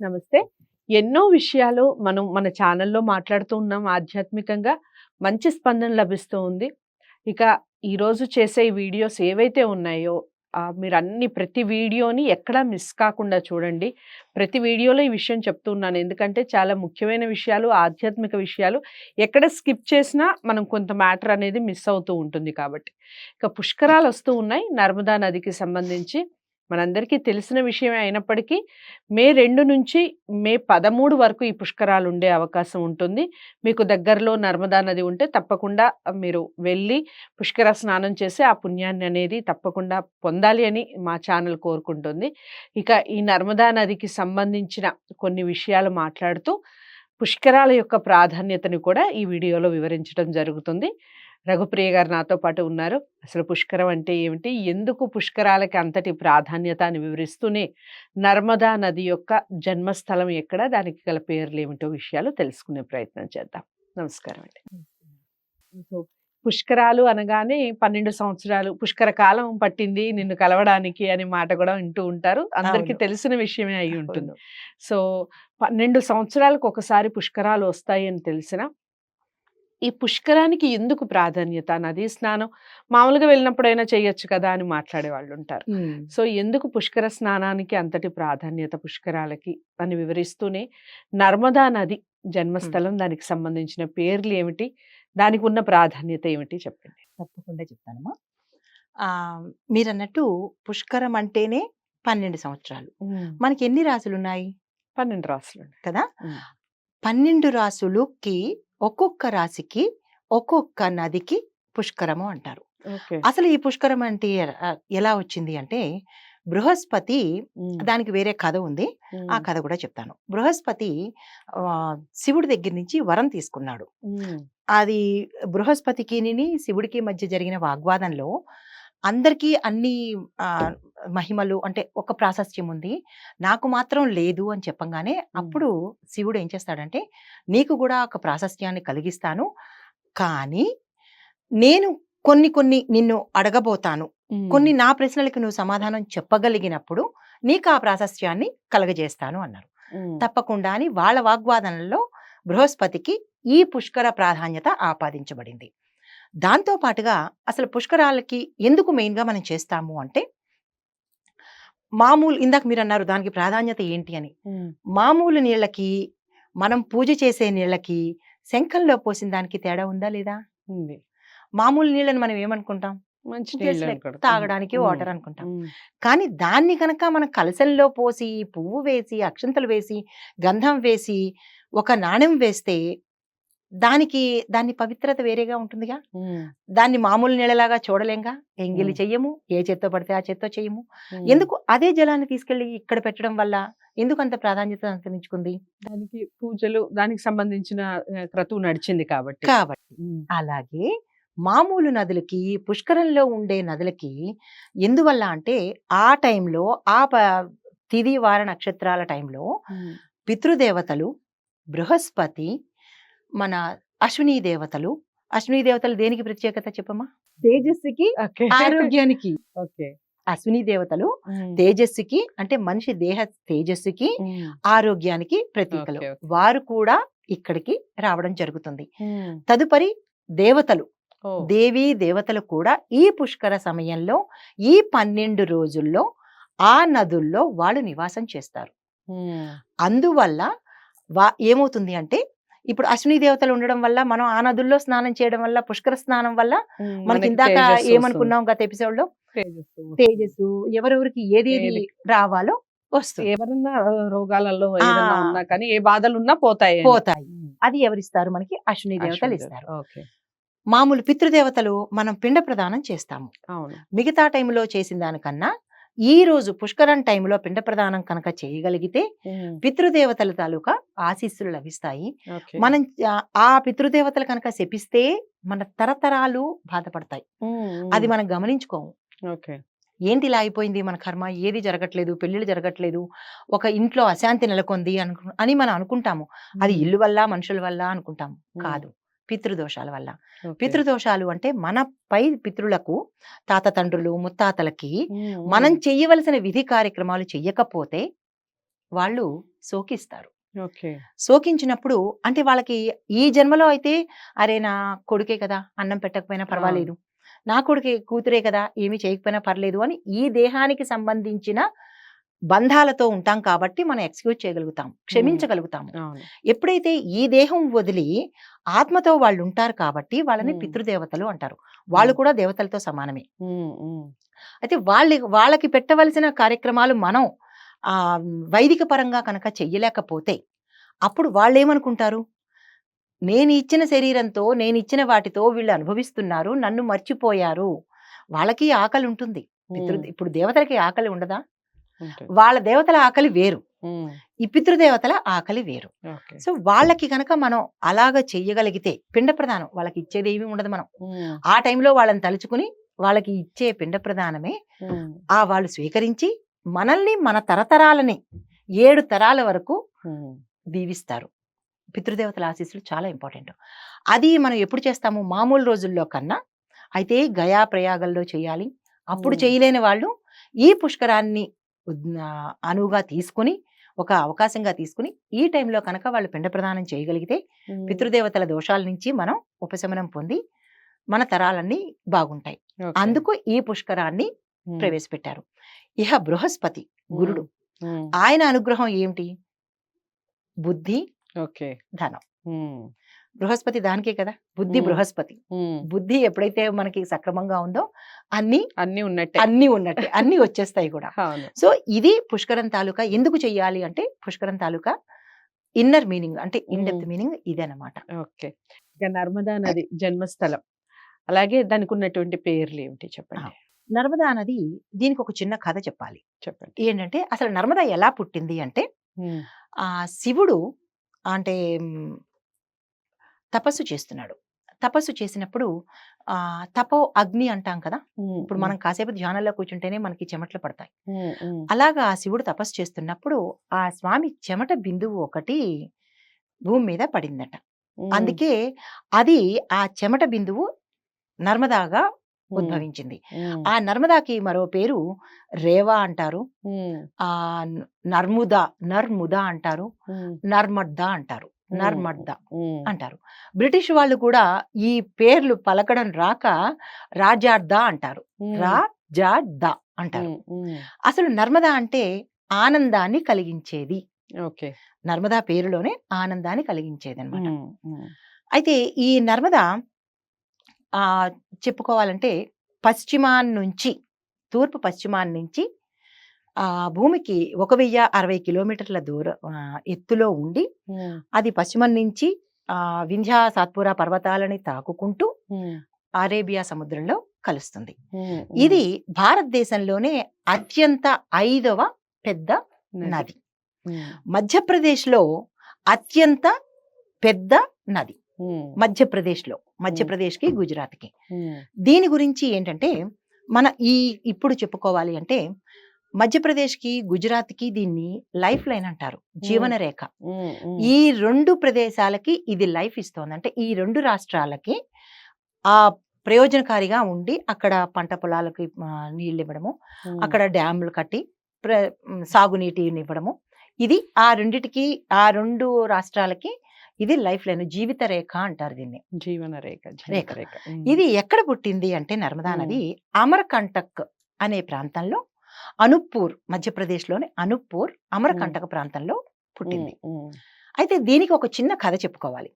నమస్తే. ఎన్నో విషయాలు మనం మన ఛానల్లో మాట్లాడుతూ ఉన్నాం. ఆధ్యాత్మికంగా మంచి స్పందన లభిస్తూ ఉంది. ఇక ఈరోజు చేసే వీడియోస్ ఏవైతే ఉన్నాయో మీరు అన్ని ప్రతి వీడియోని ఎక్కడా మిస్ కాకుండా చూడండి. ప్రతి వీడియోలో ఈ విషయం చెప్తున్నాను. ఎందుకంటే చాలా ముఖ్యమైన విషయాలు ఆధ్యాత్మిక విషయాలు ఎక్కడ స్కిప్ చేసినా మనం కొంత మ్యాటర్ అనేది మిస్ అవుతూ ఉంటుంది కాబట్టి. ఇక పుష్కరాలు వస్తూ ఉన్నాయి. నర్మదా నదికి సంబంధించి మనందరికీ తెలిసిన విషయమే అయినప్పటికీ మే రెండు నుంచి మే పదమూడు వరకు ఈ పుష్కరాలు ఉండే అవకాశం ఉంటుంది. మీకు దగ్గరలో నర్మదా నది ఉంటే తప్పకుండా మీరు వెళ్ళి పుష్కర స్నానం చేసి ఆ పుణ్యాన్ని అనేది తప్పకుండా పొందాలి అని మా ఛానల్ కోరుకుంటుంది. ఇక ఈ నర్మదా నదికి సంబంధించిన కొన్ని విషయాలు మాట్లాడుతూ పుష్కరాల యొక్క ప్రాధాన్యతను కూడా ఈ వీడియోలో వివరించడం జరుగుతుంది. రఘుప్రియ గారు నాతో పాటు ఉన్నారు. అసలు పుష్కరం అంటే ఏమిటి? ఎందుకు పుష్కరాలకి అంతటి ప్రాధాన్యత అని వివరిస్తూనే నర్మదా నది యొక్క జన్మస్థలం ఎక్కడ? దానికి గల పేర్లు ఏమిటో విషయాలు తెలుసుకునే ప్రయత్నం చేద్దాం. నమస్కారం అండి. సో పుష్కరాలు అనగానే పన్నెండు సంవత్సరాలు పుష్కర కాలం పట్టింది నిన్ను కలవడానికి అనే మాట కూడా వింటూ ఉంటారు. అందరికీ. తెలిసిన విషయమే అయి ఉంటుంది. సో పన్నెండు సంవత్సరాలకు ఒకసారి పుష్కరాలు వస్తాయి అని తెలిసిన ఈ పుష్కరానికి ఎందుకు ప్రాధాన్యత నదీ స్నానం? మామూలుగా వెళ్ళినప్పుడైనా చేయొచ్చు కదా అని మాట్లాడే వాళ్ళు ఉంటారు. సో ఎందుకు పుష్కర స్నానానికి అంతటి ప్రాధాన్యత పుష్కరాలకి? అని వివరిస్తూనే నర్మదా నది జన్మస్థలం దానికి సంబంధించిన పేర్లు ఏమిటి? దానికి ఉన్న ప్రాధాన్యత ఏమిటి? చెప్పండి. తప్పకుండా చెప్తానమ్మా ఆ, మీరన్నట్టు పుష్కరం అంటేనే పన్నెండు సంవత్సరాలు. మనకి ఎన్ని రాసులు ఉన్నాయి పన్నెండు రాసులు ఉన్నాయి. కదా. పన్నెండు రాసులుకి ఒక్కొక్క రాశికి ఒక్కొక్క నదికి పుష్కరము అంటారు అసలు ఈ పుష్కరం అంటే ఎలా వచ్చింది అంటే బృహస్పతి. దానికి వేరే కథ ఉంది ఆ. కథ కూడా చెప్తాను బృహస్పతి శివుడి దగ్గర నుంచి వరం తీసుకున్నాడు. అది బృహస్పతికి శివుడికి మధ్య జరిగిన వాగ్వాదంలో అందరికీ అన్ని ఆ, మహిమలు అంటే ఒక ప్రాశస్త్యం ఉంది నాకు మాత్రం లేదు అని చెప్పంగానే అప్పుడు శివుడు ఏం చేస్తాడంటే నీకు కూడా ఒక ప్రాశస్త్యాన్ని కలిగిస్తాను. కానీ నేను కొన్ని కొన్ని నిన్ను అడగబోతాను. కొన్ని నా ప్రశ్నలకు నువ్వు సమాధానం చెప్పగలిగినప్పుడు నీకు ఆ ప్రాశస్త్యాన్ని కలగజేస్తాను అన్నారు. తప్పకుండా అని వాళ్ళ వాగ్వాదనలో బృహస్పతికి ఈ పుష్కర ప్రాధాన్యత ఆపాదించబడింది. దాంతో పాటుగా అసలు పుష్కరాలకి ఎందుకు మెయిన్గా మనం చేస్తాము అంటే మామూలు ఇందాక మీరు అన్నారు దానికి ప్రాధాన్యత ఏంటి అని. మామూలు నీళ్ళకి మనం పూజ చేసే నీళ్ళకి శంఖంలో పోసిన దానికి తేడా ఉందా లేదా ఉంది మామూలు నీళ్ళని మనం ఏమనుకుంటాం మంచి. తాగడానికి. వాటర్ అనుకుంటాం. కానీ దాన్ని కనుక మనం కలసల్లో పోసి పువ్వు వేసి అక్షంతలు వేసి గంధం వేసి ఒక నాణెం వేస్తే దానికి దాని పవిత్రత వేరేగా ఉంటుందిగా. దాన్ని మామూలు నీళ్ళలాగా చూడలేంగా ఎంగిలి. చెయ్యము ఏ చేత్తో పడితే ఆ చేత్తో చెయ్యము. ఎందుకు అదే జలాన్ని తీసుకెళ్ళి ఇక్కడ పెట్టడం వల్ల ఎందుకు అంత ప్రాధాన్యత అంతరించుకుంది దానికి పూజలు దానికి సంబంధించిన క్రతువు నడిచింది కాబట్టి కాబట్టి. అలాగే మామూలు నదులకి పుష్కరంలో ఉండే నదులకి ఎందువల్ల అంటే ఆ టైంలో ఆ ప- తిది వార నక్షత్రాల టైంలో. పితృదేవతలు బృహస్పతి మన అశ్విని దేవతలు అశ్విని దేవతలు దేనికి ప్రత్యేకత చెప్పమ్మా తేజస్సుకి ఆరోగ్యానికి ఓకే అశ్విని దేవతలు. తేజస్సుకి అంటే మనిషి దేహ తేజస్సుకి. ఆరోగ్యానికి ప్రతీకలు. వారు కూడా ఇక్కడికి రావడం జరుగుతుంది. తదుపరి దేవతలు. దేవీ దేవతలు కూడా ఈ పుష్కర సమయంలో ఈ పన్నెండు రోజుల్లో ఆ నదుల్లో వాళ్ళు నివాసం చేస్తారు. అందువల్ల వా ఏమవుతుంది అంటే ఇప్పుడు అశ్విని దేవతలు ఉండడం వల్ల మనం ఆ నదుల్లో స్నానం చేయడం వల్ల పుష్కర స్నానం వల్ల. మనకి ఇందాక ఏమనుకున్నాం గత ఎపిసోడ్లో. తేజస్సు. ఎవరెవరికి ఏది ఏది. రావాలో వస్తుంది ఎవరన్నా రోగాలలో. ఉన్నా కానీ ఏ బాధలు ఉన్నా పోతాయి. పోతాయి. అది ఎవరిస్తారు మనకి అశ్విని దేవతలు ఇస్తారు మామూలు పితృదేవతలు మనం పిండ ప్రదానం చేస్తాము మిగతా టైంలో చేసిన దానికన్నా ఈ రోజు పుష్కరం టైంలో పిండ ప్రదానం కనుక చేయగలిగితే. పితృదేవతల తాలూకా ఆశీస్సులు లభిస్తాయి. మనం ఆ- పితృదేవతలు కనుక శపిస్తే మన తరతరాలు బాధపడతాయి. అది మనం గమనించుకోము ఏంటి ఇలా అయిపోయింది మన కర్మ ఏది జరగట్లేదు పెళ్ళిళ్ళు జరగట్లేదు ఒక ఇంట్లో అశాంతి నెలకొంది అనుకు అని మనం అనుకుంటాము అది. ఇల్లు వల్ల మనుషుల వల్ల అనుకుంటాము. కాదు పితృదోషాల వల్ల. పితృదోషాలు అంటే మన పై పితృలకు తాత తండ్రులు ముత్తాతలకి. మనం చెయ్యవలసిన విధి కార్యక్రమాలు చెయ్యకపోతే వాళ్ళు సోకిస్తారు సోకించినప్పుడు అంటే వాళ్ళకి ఈ జన్మలో అయితే అరే నా కొడుకే కదా అన్నం పెట్టకపోయినా పర్వాలేదు. నా కొడుకే కూతురే కదా ఏమీ చేయకపోయినా పర్లేదు అని ఈ దేహానికి సంబంధించిన బంధాలతో ఉంటాం కాబట్టి మనం ఎక్స్క్యూజ్ చేయగలుగుతాం క్షమించగలుగుతాం అవును. ఎప్పుడైతే ఈ దేహం వదిలి ఆత్మతో వాళ్ళు ఉంటారు కాబట్టి వాళ్ళని. పితృదేవతలు అంటారు. వాళ్ళు కూడా దేవతలతో సమానమే. అయితే వాళ్ళ వాళ్ళకి పెట్టవలసిన కార్యక్రమాలు మనం ఆ వైదిక పరంగా కనుక చెయ్యలేకపోతే అప్పుడు వాళ్ళు ఏమనుకుంటారు నేను ఇచ్చిన శరీరంతో నేను ఇచ్చిన వాటితో వీళ్ళు అనుభవిస్తున్నారు నన్ను మర్చిపోయారు. వాళ్ళకి ఆకలి ఉంటుంది ఇప్పుడు దేవతలకి ఆకలి ఉండదా. వాళ్ళ దేవతల ఆకలి వేరు. ఈ పితృదేవతల ఆకలి వేరు. సో వాళ్ళకి కనుక మనం అలాగ చెయ్యగలిగితే పిండ ప్రదానం వాళ్ళకి ఇచ్చేది ఏమీ ఉండదు మనం. ఆ టైంలో వాళ్ళని తలుచుకుని వాళ్ళకి ఇచ్చే పిండ ప్రదానమే ఉమ్, ఆ వాళ్ళు స్వీకరించి మనల్ని మన తరతరాలని ఏడు తరాల వరకు దీవిస్తారు. పితృదేవతల ఆశీస్సులు చాలా ఇంపార్టెంట్. అది మనం ఎప్పుడు చేస్తాము? మామూలు రోజుల్లో కన్నా అయితే గయా ప్రయాగంలో చేయాలి. అప్పుడు. చేయలేని వాళ్ళు ఈ పుష్కరాన్ని అనువుగా తీసుకుని ఒక అవకాశంగా తీసుకుని ఈ టైంలో కనుక వాళ్ళు పిండ ప్రదానం చేయగలిగితే పితృదేవతల దోషాల నుంచి మనం ఉపశమనం పొంది మన తరాలన్నీ బాగుంటాయి. అందుకు ఈ పుష్కరాన్ని ప్రవేశపెట్టారు. ఇహ బృహస్పతి గురుడు. ఆయన అనుగ్రహం ఏమిటి? బుద్ధి ఓకే. ధనం. బృహస్పతి దానికే కదా? బుద్ధి. బృహస్పతి. బుద్ధి ఎప్పుడైతే మనకి సక్రమంగా ఉందో అన్ని అన్ని ఉన్నట్టే. అన్ని ఉన్నట్టే. అన్ని వచ్చేస్తాయి కూడా. సో ఇది పుష్కరం తాలూకా ఎందుకు చెయ్యాలి అంటే పుష్కరం తాలూకా ఇన్నర్ మీనింగ్ అంటే ఇన్ డెప్త్. మీనింగ్ ఇదన్నమాట. ఓకే. ఇక నర్మదా నది జన్మస్థలం. అలాగే దానికి ఉన్నటువంటి పేర్లు ఏమిటి చెప్పండి? నర్మదా నది దీనికి ఒక చిన్న కథ చెప్పాలి. చెప్పండి. ఏంటంటే అసలు నర్మదా ఎలా పుట్టింది అంటే ఆ శివుడు అంటే తపస్సు చేస్తున్నాడు. తపస్సు చేసినప్పుడు ఆ తపో అగ్ని అంటాం కదా! ఇప్పుడు మనం కాసేపు ధ్యానంలో కూర్చుంటేనే మనకి చెమటలు పడతాయి. అలాగా ఆ శివుడు తపస్సు చేస్తున్నప్పుడు ఆ స్వామి చెమట బిందువు ఒకటి భూమి మీద పడిందట. అందుకే అది ఆ చెమట బిందువు నర్మదాగా ఉద్భవించింది. ఆ నర్మదాకి మరో పేరు రేవా అంటారు. ఆ నర్ముదా నర్ముదా అంటారు. నర్మద్దా అంటారు. నర్మద్దా అంటారు. బ్రిటిష్ వాళ్ళు కూడా ఈ పేర్లు పలకడం రాక రాజార్దా అంటారు. రాజార్దా అంటారు. అసలు నర్మదా అంటే ఆనందాన్ని కలిగించేది. ఓకే. నర్మదా పేరులోనే ఆనందాన్ని కలిగించేది అనమాట అయితే ఈ నర్మదా ఆ చెప్పుకోవాలంటే పశ్చిమాన్ నుంచి తూర్పు పశ్చిమాన్ నుంచి ఆ భూమికి ఒక వెయ్యి అరవై కిలోమీటర్ల దూరం ఆ, ఎత్తులో ఉండి అది పశ్చిమం నుంచి ఆ వింధ్యా సాత్పురా పర్వతాలని తాకుకుంటూ అరేబియా సముద్రంలో కలుస్తుంది. ఇది భారతదేశంలోనే అత్యంత ఐదవ పెద్ద నది. ఉమ్, మధ్యప్రదేశ్లో అత్యంత పెద్ద నది. ఉమ్, మధ్యప్రదేశ్లో మధ్యప్రదేశ్కి గుజరాత్కి. ఉమ్, దీని గురించి ఏంటంటే మన ఈ ఇప్పుడు చెప్పుకోవాలి అంటే మధ్యప్రదేశ్కి గుజరాత్కి దీన్ని లైఫ్ లైన్ అంటారు. జీవన రేఖ ఈ రెండు ప్రదేశాలకి ఇది లైఫ్ ఇస్తోంది. అంటే ఈ రెండు రాష్ట్రాలకి ఆ ప్రయోజనకారిగా ఉండి అక్కడ పంట పొలాలకి నీళ్ళు ఇవ్వడము అక్కడ డ్యాములు కట్టి ప్ర సాగునీటిని ఇవ్వడము. ఇది ఆ రెండిటికి ఆ రెండు రాష్ట్రాలకి ఇది లైఫ్ లైన్ జీవిత రేఖ అంటారు దీన్ని. జీవన రేఖ. రేఖ. రేఖ ఇది ఎక్కడ పుట్టింది అంటే నర్మదా. నది అమర్కంటక్ అనే ప్రాంతంలో అనుప్పూర్ మధ్యప్రదేశ్లోని అనుప్పూర్ అమరకంటక ప్రాంతంలో పుట్టింది. అయితే దీనికి ఒక చిన్న కథ చెప్పుకోవాలి.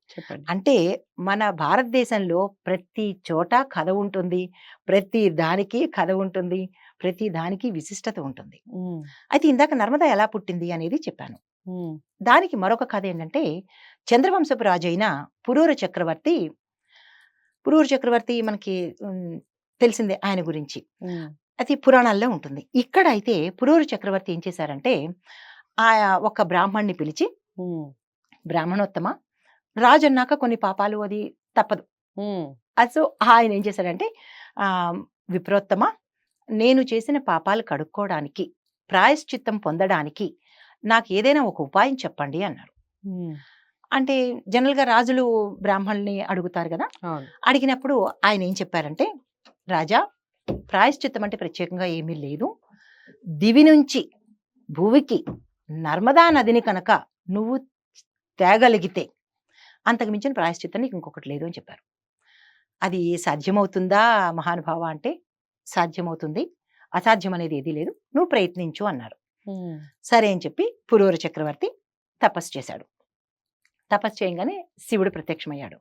అంటే మన భారతదేశంలో ప్రతి చోట కథ ఉంటుంది. ప్రతి దానికి కథ ఉంటుంది. ప్రతి దానికి విశిష్టత ఉంటుంది. అయితే ఇందాక నర్మదా ఎలా పుట్టింది అనేది చెప్పాను. దానికి మరొక కథ ఏంటంటే చంద్రవంశపు రాజు అయిన పురూర చక్రవర్తి పురూర చక్రవర్తి మనకి తెలిసిందే ఆయన గురించి. అది పురాణాల్లో ఉంటుంది. ఇక్కడ అయితే పురూర చక్రవర్తి ఏం చేశారంటే ఆ ఒక బ్రాహ్మణ్ణి పిలిచి బ్రాహ్మణోత్తమ రాజు అన్నాక కొన్ని పాపాలు అది తప్పదు. సో ఆయన ఏం చేశాడంటే ఆ విప్రోత్తమ నేను చేసిన పాపాలు కడుక్కోవడానికి ప్రాయశ్చిత్తం పొందడానికి నాకు ఏదైనా ఒక ఉపాయం చెప్పండి అన్నారు. అంటే జనరల్గా రాజులు బ్రాహ్మణుల్ని అడుగుతారు కదా? అడిగినప్పుడు ఆయన ఏం చెప్పారంటే రాజా ప్రాయశ్చిత్తం అంటే ప్రత్యేకంగా ఏమీ లేదు. దివి నుంచి భూమికి నర్మదా నదిని కనుక నువ్వు తేగలిగితే అంతకు మించిన ప్రాయశ్చిత్తం నీకు ఇంకొకటి లేదు అని చెప్పారు. అది సాధ్యమవుతుందా మహానుభావ అంటే సాధ్యమవుతుంది. అసాధ్యం అనేది ఏదీ లేదు. నువ్వు ప్రయత్నించు అన్నారు. సరే అని చెప్పి పురూర చక్రవర్తి తపస్సు చేశాడు. తపస్సు చేయగానే శివుడు ప్రత్యక్షమయ్యాడు.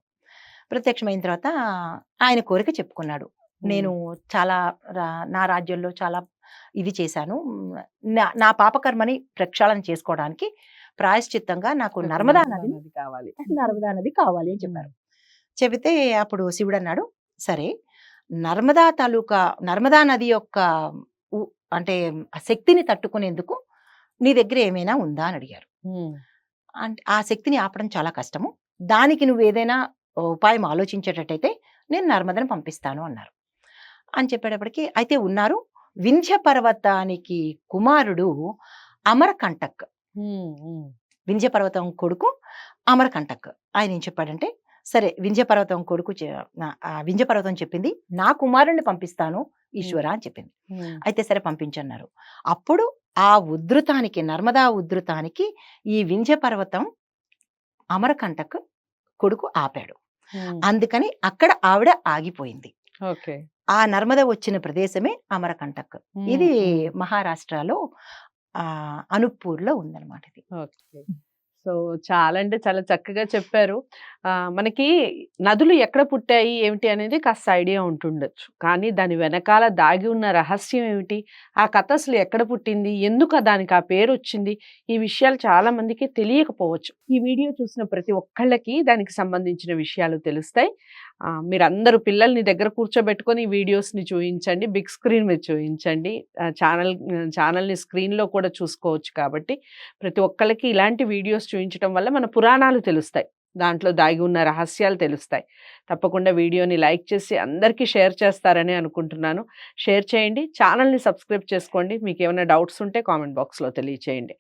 ప్రత్యక్షమైన తర్వాత ఆయన కోరిక చెప్పుకున్నాడు. నేను చాలా రా- నా రాజ్యంలో చాలా ఇది చేశాను. నా నా పాపకర్మని ప్రక్షాళన చేసుకోవడానికి ప్రాయశ్చిత్తంగా నాకు నర్మదా నది కావాలి. నర్మదా నది కావాలి అని చెప్పారు. చెబితే అప్పుడు శివుడు అన్నాడు సరే నర్మదా తాలూకా నర్మదా నది యొక్క అంటే శక్తిని తట్టుకునేందుకు నీ దగ్గర ఏమైనా ఉందా? అని అడిగారు. అంటే ఆ శక్తిని ఆపడం చాలా కష్టము. దానికి నువ్వు ఏదైనా ఉపాయం ఆలోచించేటట్టయితే నేను నర్మదని పంపిస్తాను అన్నారు. అని చెప్పేటప్పటికి అయితే ఉన్నారు. వింధ్య పర్వతానికి కుమారుడు అమరకంటక్. వింధ్య పర్వతం కొడుకు అమరకంటక్. ఆయన ఏం చెప్పాడంటే సరే వింధ్య పర్వతం కొడుకు వింధ్య పర్వతం చెప్పింది. నా కుమారుణ్ణి పంపిస్తాను ఈశ్వర అని చెప్పింది. అయితే సరే పంపించన్నారు. అప్పుడు ఆ ఉధృతానికి నర్మదా ఉధృతానికి ఈ వింధ్య పర్వతం అమరకంటక్ కొడుకు ఆపాడు. అందుకని అక్కడ ఆవిడ ఆగిపోయింది. ఓకే. ఆ నర్మద వచ్చిన ప్రదేశమే అమరకంటక్. ఇది. మహారాష్ట్రలో ఆ అనుప్పూర్లో ఉందన్నమాట ఇది. ఓకే. సో చాలా అంటే చాలా చక్కగా చెప్పారు. ఆ, మనకి నదులు ఎక్కడ పుట్టాయి ఏమిటి అనేది కాస్త ఐడియా ఉంటుండొచ్చు. కానీ దాని వెనకాల దాగి ఉన్న రహస్యం ఏమిటి? ఆ కథ అసలు ఎక్కడ పుట్టింది? ఎందుకు దానికి ఆ పేరు వచ్చింది? ఈ విషయాలు చాలా మందికి తెలియకపోవచ్చు. ఈ వీడియో చూసిన ప్రతి ఒక్కళ్ళకి దానికి సంబంధించిన విషయాలు తెలుస్తాయి. మీరందరూ పిల్లల్ని దగ్గర కూర్చోబెట్టుకొని వీడియోస్ని చూపించండి బిగ్ స్క్రీన్ మీద చూపించండి ఛానల్ ఛానల్ని స్క్రీన్లో కూడా చూసుకోవచ్చు కాబట్టి ప్రతి ఒక్కరికి ఇలాంటి వీడియోస్ చూయించడం వల్ల మన పురాణాలు తెలుస్తాయి. దాంట్లో దాగి ఉన్న రహస్యాలు తెలుస్తాయి. తప్పకుండా వీడియోని లైక్ చేసి అందరికీ షేర్ చేస్తారని అనుకుంటున్నాను. షేర్ చేయండి ఛానల్ని సబ్స్క్రైబ్ చేసుకోండి. మీకు ఏమైనా డౌట్స్ ఉంటే కామెంట్ బాక్స్లో తెలియచేయండి.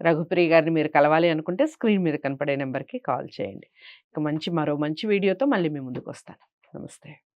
రఘుప్రియ గారిని మీరు కలవాలి అనుకుంటే స్క్రీన్ మీద కనపడే నెంబర్కి కాల్ చేయండి. ఇక మంచి మరో మంచి వీడియోతో మళ్ళీ మీ ముందుకు వస్తాను. నమస్తే.